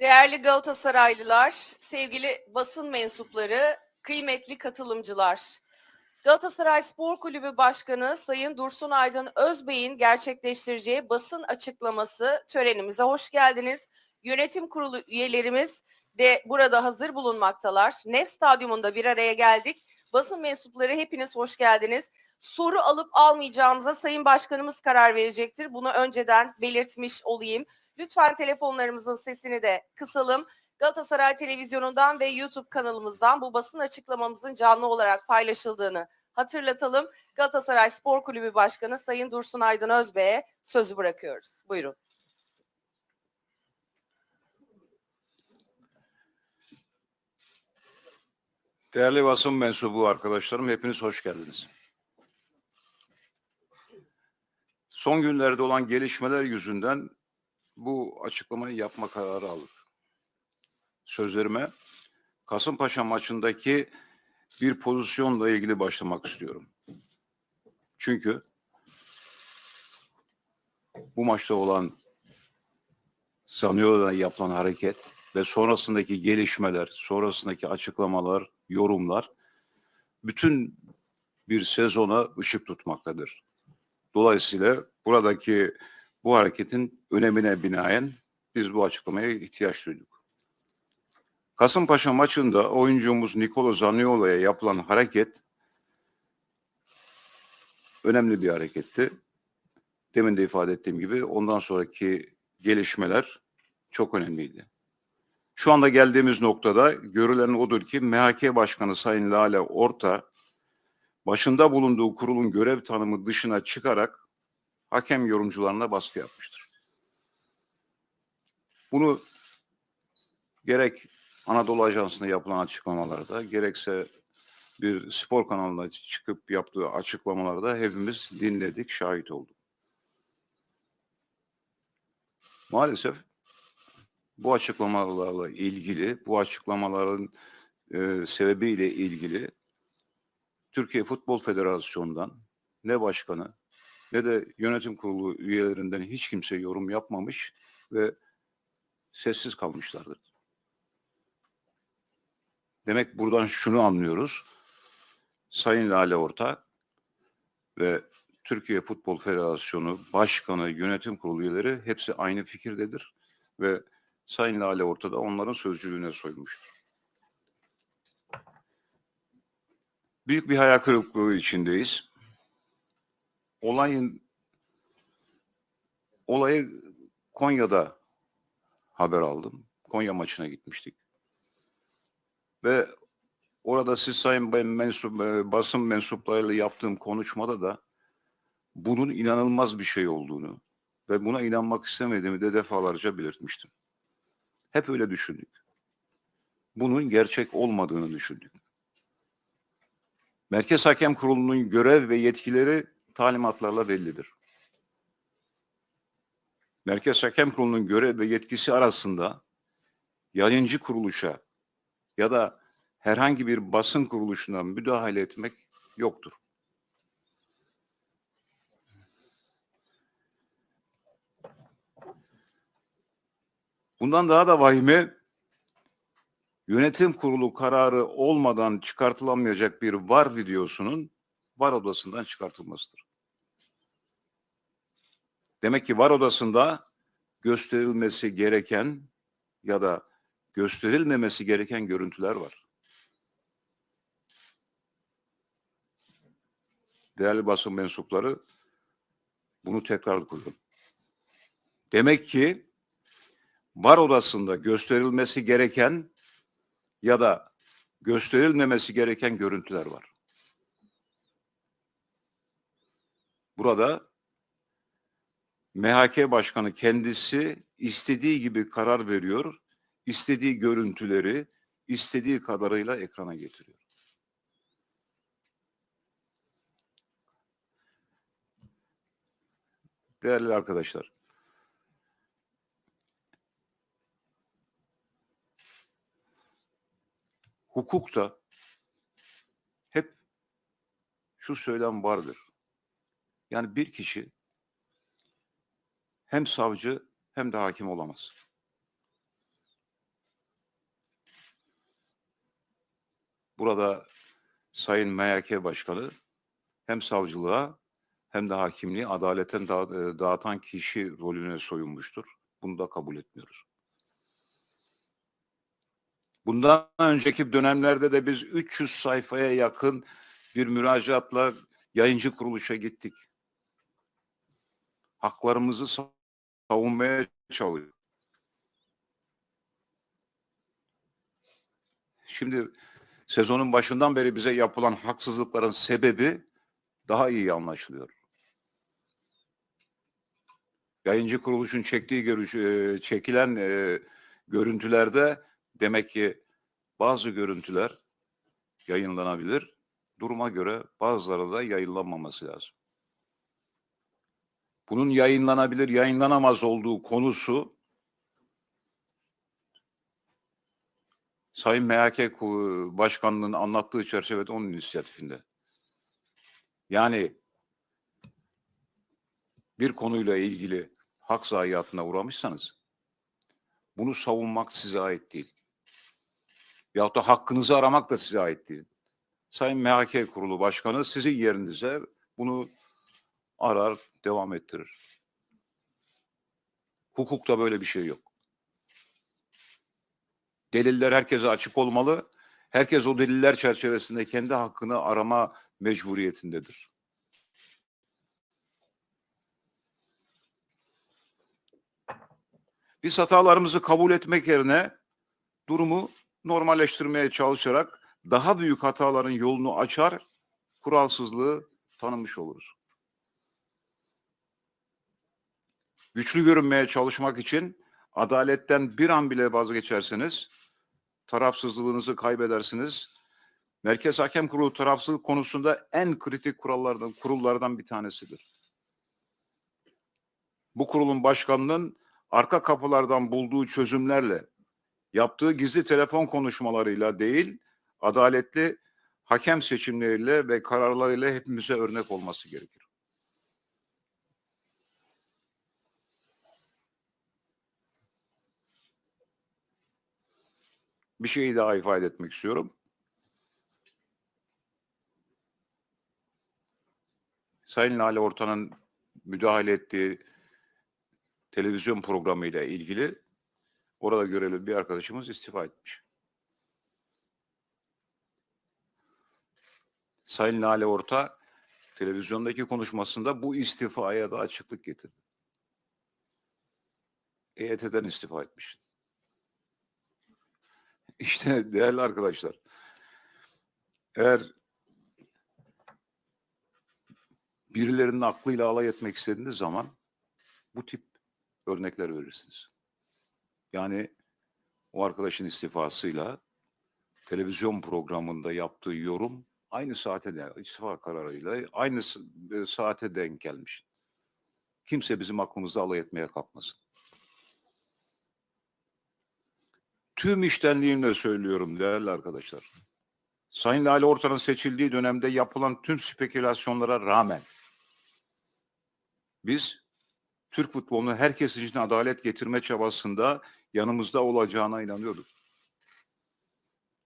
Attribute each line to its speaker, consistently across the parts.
Speaker 1: Değerli Galatasaraylılar, sevgili basın mensupları, kıymetli katılımcılar. Galatasaray Spor Kulübü Başkanı Sayın Dursun Aydın Özbey'in gerçekleştireceği basın açıklaması törenimize hoş geldiniz. Yönetim kurulu üyelerimiz de burada hazır bulunmaktalar. Nef Stadyumunda bir araya geldik. Basın mensupları hepiniz hoş geldiniz. Soru alıp almayacağımıza Sayın Başkanımız karar verecektir. Bunu önceden belirtmiş olayım. Lütfen telefonlarımızın sesini de kısalım. Galatasaray Televizyonu'ndan ve YouTube kanalımızdan bu basın açıklamamızın canlı olarak paylaşıldığını hatırlatalım. Galatasaray Spor Kulübü Başkanı Sayın Dursun Aydın Özbey'e sözü bırakıyoruz. Buyurun.
Speaker 2: Değerli basın mensubu arkadaşlarım hepiniz hoş geldiniz. Son günlerde olan gelişmeler yüzünden bu açıklamayı yapma kararı aldık. Sözlerime Kasımpaşa maçındaki bir pozisyonla ilgili başlamak istiyorum. Çünkü bu maçta olan Zaniolo'da yapılan hareket ve sonrasındaki gelişmeler, sonrasındaki açıklamalar, yorumlar bütün bir sezona ışık tutmaktadır. Dolayısıyla buradaki bu hareketin önemine binaen biz bu açıklamaya ihtiyaç duyduk. Kasımpaşa maçında oyuncumuz Nicolo Zaniolo'ya yapılan hareket önemli bir hareketti. Demin de ifade ettiğim gibi ondan sonraki gelişmeler çok önemliydi. Şu anda geldiğimiz noktada görülen odur ki MHK Başkanı Sayın Lale Orta başında bulunduğu kurulun görev tanımı dışına çıkarak hakem yorumcularına baskı yapmıştır. Bunu gerek Anadolu Ajansı'nda yapılan açıklamalarda gerekse bir spor kanalına çıkıp yaptığı açıklamalarda hepimiz dinledik, şahit olduk. Maalesef bu açıklamalarla ilgili, bu açıklamaların e, sebebiyle ilgili Türkiye Futbol Federasyonu'ndan ne başkanı ne de yönetim kurulu üyelerinden hiç kimse yorum yapmamış ve sessiz kalmışlardır. Demek buradan şunu anlıyoruz. Sayın Lale Orta ve Türkiye Futbol Federasyonu Başkanı, Yönetim Kurulu üyeleri hepsi aynı fikirdedir ve Sayın Lale ortada onların sözcülüğüne soyulmuştur. Büyük bir hayal kırıklığı içindeyiz. Olayın olayı Konya'da haber aldım. Konya maçına gitmiştik. Ve orada siz sayın ben mensup, e, basın mensuplarıyla yaptığım konuşmada da bunun inanılmaz bir şey olduğunu ve buna inanmak istemediğimi de defalarca belirtmiştim. Hep öyle düşündük. Bunun gerçek olmadığını düşündük. Merkez Hakem Kurulu'nun görev ve yetkileri talimatlarla bellidir. Merkez Hakem Kurulu'nun görev ve yetkisi arasında yayıncı kuruluşa ya da herhangi bir basın kuruluşuna müdahale etmek yoktur. Bundan daha da vahimi yönetim kurulu kararı olmadan çıkartılamayacak bir var videosunun var odasından çıkartılmasıdır. Demek ki var odasında gösterilmesi gereken ya da gösterilmemesi gereken görüntüler var. Değerli basın mensupları bunu tekrar koyuyorum. Demek ki var odasında gösterilmesi gereken ya da gösterilmemesi gereken görüntüler var. Burada MHK Başkanı kendisi istediği gibi karar veriyor, istediği görüntüleri istediği kadarıyla ekrana getiriyor. Değerli arkadaşlar, hukukta hep şu söylem vardır. Yani bir kişi hem savcı hem de hakim olamaz. Burada Sayın MHK Başkanı hem savcılığa hem de hakimliği adaletten e, dağıtan kişi rolüne soyunmuştur. Bunu da kabul etmiyoruz. Bundan önceki dönemlerde de biz 300 sayfaya yakın bir müracaatla yayıncı kuruluşa gittik. Haklarımızı savunmaya çalışıyoruz. Şimdi sezonun başından beri bize yapılan haksızlıkların sebebi daha iyi anlaşılıyor. Yayıncı kuruluşun çektiği görüş, e, çekilen e, görüntülerde demek ki bazı görüntüler yayınlanabilir. Duruma göre bazıları da yayınlanmaması lazım. Bunun yayınlanabilir, yayınlanamaz olduğu konusu Sayın MHK Başkanlığı'nın anlattığı çerçevede onun inisiyatifinde. Yani bir konuyla ilgili hak zayiatına uğramışsanız bunu savunmak size ait değil. Yahut da hakkınızı aramak da size ait değil. Sayın MHK Kurulu Başkanı sizin yerinize bunu arar, devam ettirir. Hukukta böyle bir şey yok. Deliller herkese açık olmalı. Herkes o deliller çerçevesinde kendi hakkını arama mecburiyetindedir. Biz hatalarımızı kabul etmek yerine durumu normalleştirmeye çalışarak daha büyük hataların yolunu açar, kuralsızlığı tanımış oluruz. Güçlü görünmeye çalışmak için adaletten bir an bile vazgeçerseniz tarafsızlığınızı kaybedersiniz. Merkez Hakem Kurulu tarafsızlık konusunda en kritik kurallardan kurullardan bir tanesidir. Bu kurulun başkanının arka kapılardan bulduğu çözümlerle yaptığı gizli telefon konuşmalarıyla değil, adaletli hakem seçimleriyle ve kararlarıyla hepimize örnek olması gerekir. Bir şeyi daha ifade etmek istiyorum. Sayın Lale Ortan'ın müdahale ettiği televizyon programıyla ilgili orada görevli bir arkadaşımız istifa etmiş. Sayın Lale Orta televizyondaki konuşmasında bu istifaya da açıklık getirdi. EYT'den istifa etmiş. İşte değerli arkadaşlar, eğer birilerinin aklıyla alay etmek istediğiniz zaman bu tip örnekler verirsiniz. Yani o arkadaşın istifasıyla televizyon programında yaptığı yorum aynı saate de istifa kararıyla aynı e, saate denk gelmiş. Kimse bizim aklımızda alay etmeye kalkmasın. Tüm iştenliğimle söylüyorum değerli arkadaşlar. Sayın Lale Ortan'ın seçildiği dönemde yapılan tüm spekülasyonlara rağmen biz Türk futbolunu herkes için adalet getirme çabasında yanımızda olacağına inanıyorduk.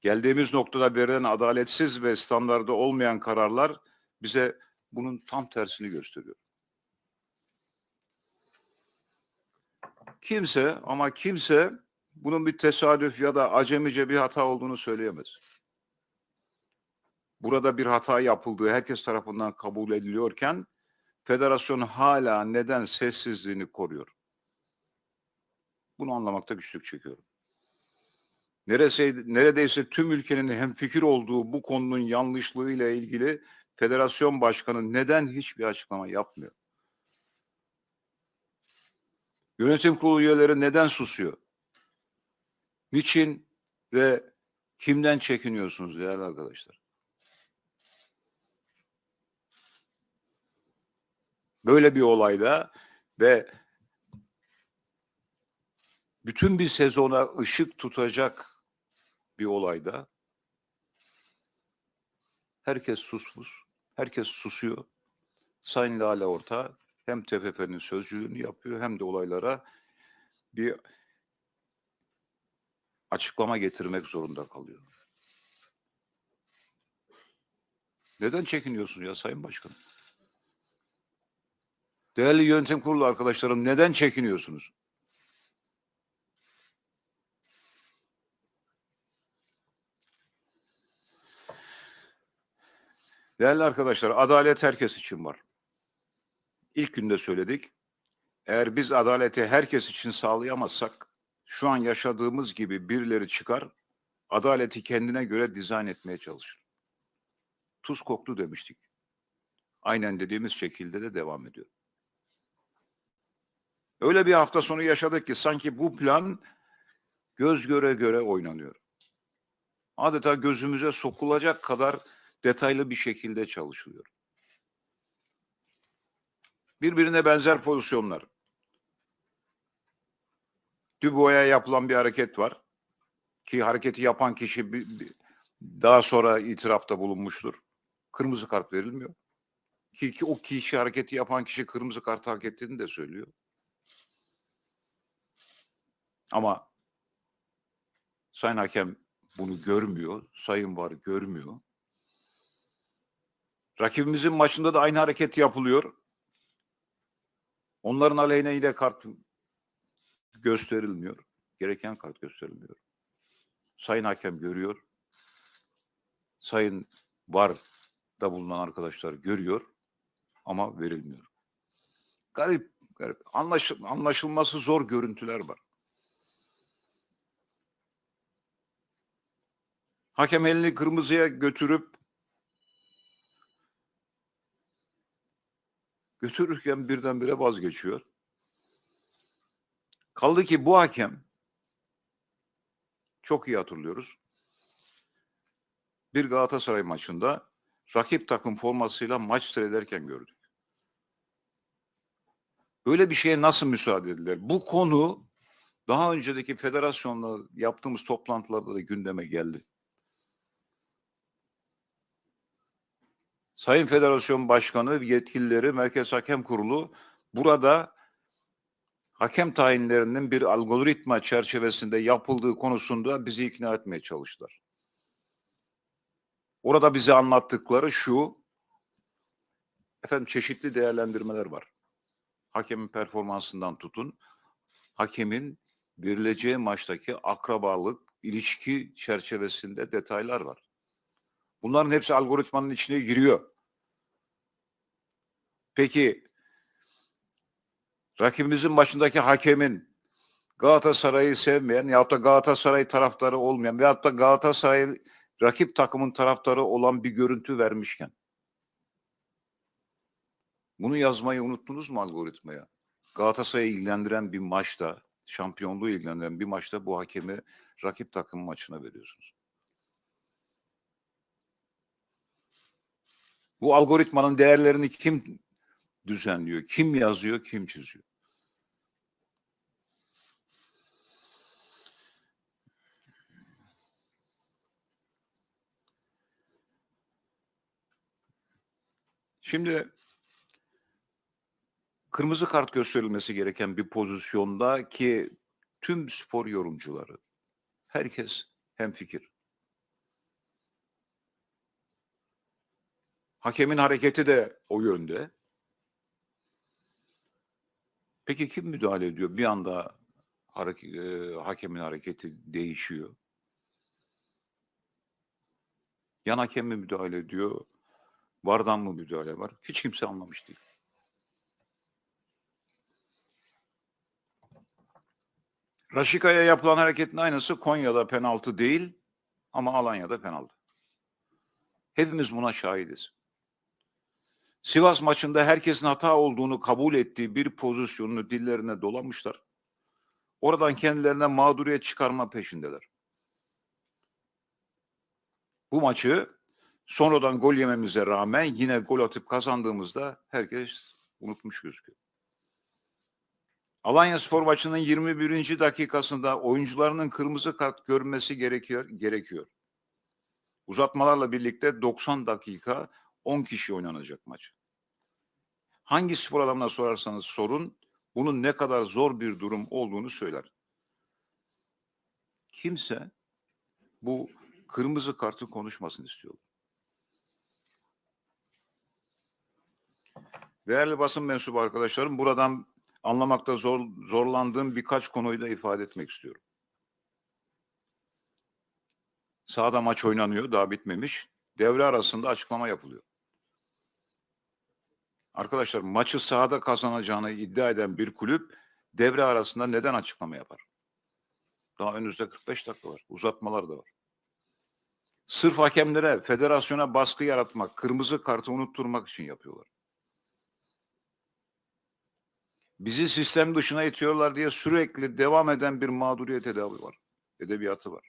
Speaker 2: Geldiğimiz noktada verilen adaletsiz ve standarda olmayan kararlar bize bunun tam tersini gösteriyor. Kimse ama kimse bunun bir tesadüf ya da acemice bir hata olduğunu söyleyemez. Burada bir hata yapıldığı herkes tarafından kabul ediliyorken federasyon hala neden sessizliğini koruyor? Bunu anlamakta güçlük çekiyorum. Neresi, neredeyse tüm ülkenin hemfikir olduğu bu konunun yanlışlığıyla ilgili federasyon başkanı neden hiçbir açıklama yapmıyor? Yönetim kurulu üyeleri neden susuyor? Niçin ve kimden çekiniyorsunuz değerli arkadaşlar? Böyle bir olayda ve bütün bir sezona ışık tutacak bir olayda herkes susmuş, herkes susuyor. Sayın Lale Orta hem TFF'nin sözcülüğünü yapıyor hem de olaylara bir açıklama getirmek zorunda kalıyor. Neden çekiniyorsunuz ya Sayın Başkanım? Değerli yönetim kurulu arkadaşlarım neden çekiniyorsunuz? Değerli arkadaşlar, adalet herkes için var. İlk günde söyledik. Eğer biz adaleti herkes için sağlayamazsak, şu an yaşadığımız gibi birileri çıkar, adaleti kendine göre dizayn etmeye çalışır. Tuz koktu demiştik. Aynen dediğimiz şekilde de devam ediyor. Öyle bir hafta sonu yaşadık ki sanki bu plan göz göre göre oynanıyor. Adeta gözümüze sokulacak kadar detaylı bir şekilde çalışılıyor. Birbirine benzer pozisyonlar. Dubois'a yapılan bir hareket var. Ki hareketi yapan kişi bir- bir- daha sonra itirafta bulunmuştur. Kırmızı kart verilmiyor. Ki, ki o kişi hareketi yapan kişi kırmızı kart hak ettiğini de söylüyor. Ama Sayın Hakem bunu görmüyor. Sayın Var görmüyor. Rakibimizin maçında da aynı hareket yapılıyor. Onların aleyhine yine kart gösterilmiyor. Gereken kart gösterilmiyor. Sayın Hakem görüyor. Sayın Var da bulunan arkadaşlar görüyor ama verilmiyor. Garip, garip. Anlaşıl, anlaşılması zor görüntüler var. Hakem elini kırmızıya götürüp götürürken birdenbire vazgeçiyor. Kaldı ki bu hakem çok iyi hatırlıyoruz. Bir Galatasaray maçında rakip takım formasıyla maç seyrederken gördük. Böyle bir şeye nasıl müsaade edilir? Bu konu daha önceki federasyonla yaptığımız toplantılarda da gündeme geldi. Sayın Federasyon Başkanı, yetkilileri, Merkez Hakem Kurulu burada hakem tayinlerinin bir algoritma çerçevesinde yapıldığı konusunda bizi ikna etmeye çalıştılar. Orada bize anlattıkları şu, efendim çeşitli değerlendirmeler var. Hakemin performansından tutun, hakemin verileceği maçtaki akrabalık, ilişki çerçevesinde detaylar var. Bunların hepsi algoritmanın içine giriyor. Peki rakibimizin başındaki hakemin Galatasaray'ı sevmeyen yahut da Galatasaray taraftarı olmayan veyahut da Galatasaray rakip takımın taraftarı olan bir görüntü vermişken bunu yazmayı unuttunuz mu algoritmaya? Galatasaray'ı ilgilendiren bir maçta, şampiyonluğu ilgilendiren bir maçta bu hakemi rakip takım maçına veriyorsunuz. Bu algoritmanın değerlerini kim düzenliyor, kim yazıyor, kim çiziyor? Şimdi kırmızı kart gösterilmesi gereken bir pozisyonda ki tüm spor yorumcuları, herkes hemfikir. Hakemin hareketi de o yönde. Peki kim müdahale ediyor? Bir anda hareket, e, hakemin hareketi değişiyor. Yan hakem mi müdahale ediyor? Vardan mı müdahale var? Hiç kimse anlamış değil. Raşika'ya yapılan hareketin aynısı Konya'da penaltı değil ama Alanya'da penaltı. Hepimiz buna şahidiz. Sivas maçında herkesin hata olduğunu kabul ettiği bir pozisyonunu dillerine dolamışlar. Oradan kendilerine mağduriyet çıkarma peşindeler. Bu maçı sonradan gol yememize rağmen yine gol atıp kazandığımızda herkes unutmuş gözüküyor. Alanya Spor maçının 21. dakikasında oyuncularının kırmızı kart görmesi gerekiyor. gerekiyor. Uzatmalarla birlikte 90 dakika 10 kişi oynanacak maç. Hangi spor adamına sorarsanız sorun bunun ne kadar zor bir durum olduğunu söyler. Kimse bu kırmızı kartı konuşmasını istiyor. Değerli basın mensubu arkadaşlarım, buradan anlamakta zor, zorlandığım birkaç konuyu da ifade etmek istiyorum. Sahada maç oynanıyor, daha bitmemiş. Devre arasında açıklama yapılıyor. Arkadaşlar maçı sahada kazanacağını iddia eden bir kulüp devre arasında neden açıklama yapar? Daha önümüzde 45 dakika var. Uzatmalar da var. Sırf hakemlere, federasyona baskı yaratmak, kırmızı kartı unutturmak için yapıyorlar. Bizi sistem dışına itiyorlar diye sürekli devam eden bir mağduriyet tedavi var. Edebiyatı var.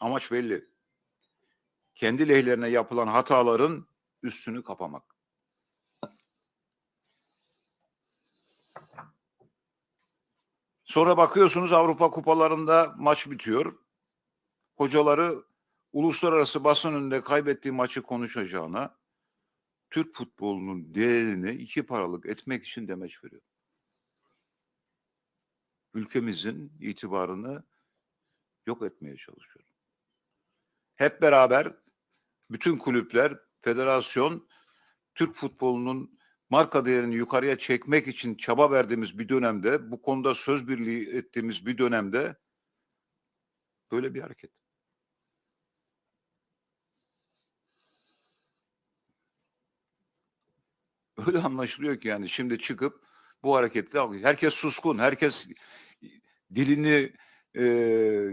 Speaker 2: Amaç belli. Kendi lehlerine yapılan hataların üstünü kapamak. Sonra bakıyorsunuz Avrupa kupalarında maç bitiyor. Hocaları uluslararası basın önünde kaybettiği maçı konuşacağına Türk futbolunun değerini iki paralık etmek için demeç veriyor. Ülkemizin itibarını yok etmeye çalışıyor. Hep beraber bütün kulüpler, federasyon Türk futbolunun marka değerini yukarıya çekmek için çaba verdiğimiz bir dönemde, bu konuda söz birliği ettiğimiz bir dönemde böyle bir hareket. Öyle anlaşılıyor ki yani şimdi çıkıp bu harekette herkes suskun, herkes dilini e,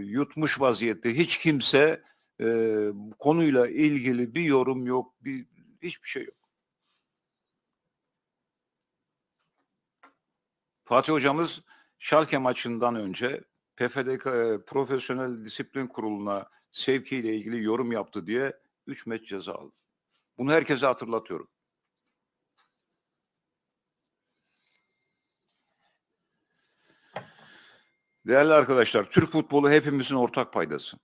Speaker 2: yutmuş vaziyette. Hiç kimse e, konuyla ilgili bir yorum yok, bir hiçbir şey yok. Fatih hocamız Schalke maçından önce PFDK e, Profesyonel Disiplin Kurulu'na sevkiyle ilgili yorum yaptı diye 3 maç ceza aldı. Bunu herkese hatırlatıyorum. Değerli arkadaşlar, Türk futbolu hepimizin ortak paydası.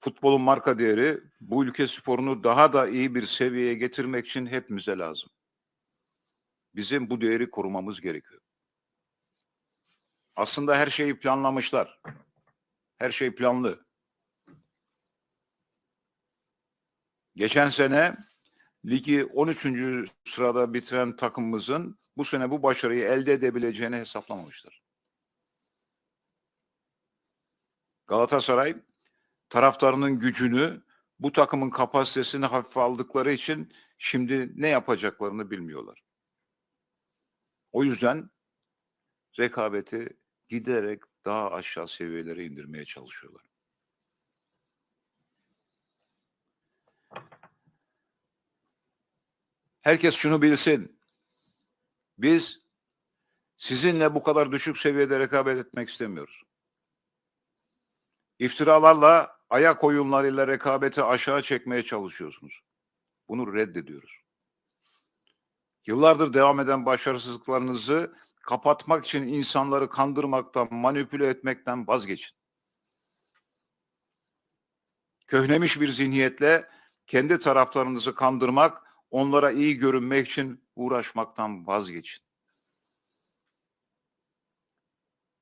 Speaker 2: Futbolun marka değeri bu ülke sporunu daha da iyi bir seviyeye getirmek için hepimize lazım. Bizim bu değeri korumamız gerekiyor. Aslında her şeyi planlamışlar. Her şey planlı. Geçen sene ligi 13. sırada bitiren takımımızın bu sene bu başarıyı elde edebileceğini hesaplamamışlar. Galatasaray taraftarının gücünü, bu takımın kapasitesini hafife aldıkları için şimdi ne yapacaklarını bilmiyorlar. O yüzden rekabeti giderek daha aşağı seviyelere indirmeye çalışıyorlar. Herkes şunu bilsin. Biz sizinle bu kadar düşük seviyede rekabet etmek istemiyoruz. İftiralarla, ayak oyunlarıyla rekabeti aşağı çekmeye çalışıyorsunuz. Bunu reddediyoruz. Yıllardır devam eden başarısızlıklarınızı kapatmak için insanları kandırmaktan, manipüle etmekten vazgeçin. Köhnemiş bir zihniyetle kendi taraftarınızı kandırmak, onlara iyi görünmek için uğraşmaktan vazgeçin.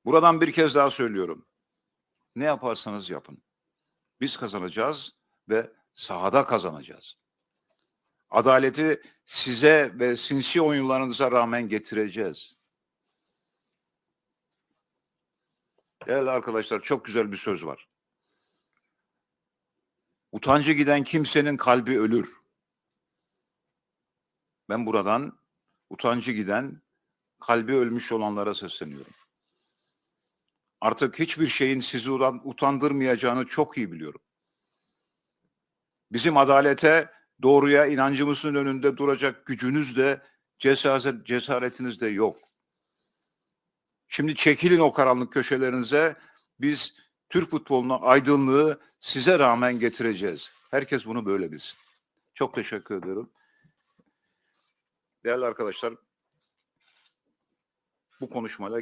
Speaker 2: Buradan bir kez daha söylüyorum. Ne yaparsanız yapın. Biz kazanacağız ve sahada kazanacağız. Adaleti size ve sinsi oyunlarınıza rağmen getireceğiz. Değerli arkadaşlar çok güzel bir söz var. Utancı giden kimsenin kalbi ölür. Ben buradan utancı giden, kalbi ölmüş olanlara sesleniyorum. Artık hiçbir şeyin sizi utandırmayacağını çok iyi biliyorum. Bizim adalete, doğruya inancımızın önünde duracak gücünüz de cesaret, cesaretiniz de yok. Şimdi çekilin o karanlık köşelerinize. Biz Türk futboluna aydınlığı size rağmen getireceğiz. Herkes bunu böyle bilsin. Çok teşekkür ediyorum. Değerli arkadaşlar, bu konuşmayla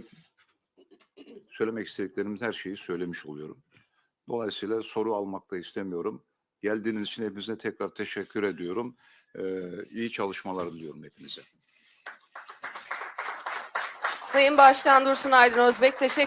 Speaker 2: söylemek istediklerimiz her şeyi söylemiş oluyorum. Dolayısıyla soru almak da istemiyorum. Geldiğiniz için hepinize tekrar teşekkür ediyorum. Ee, iyi çalışmalar diliyorum hepinize.
Speaker 1: Sayın Başkan Dursun Aydın Özbek teşekkür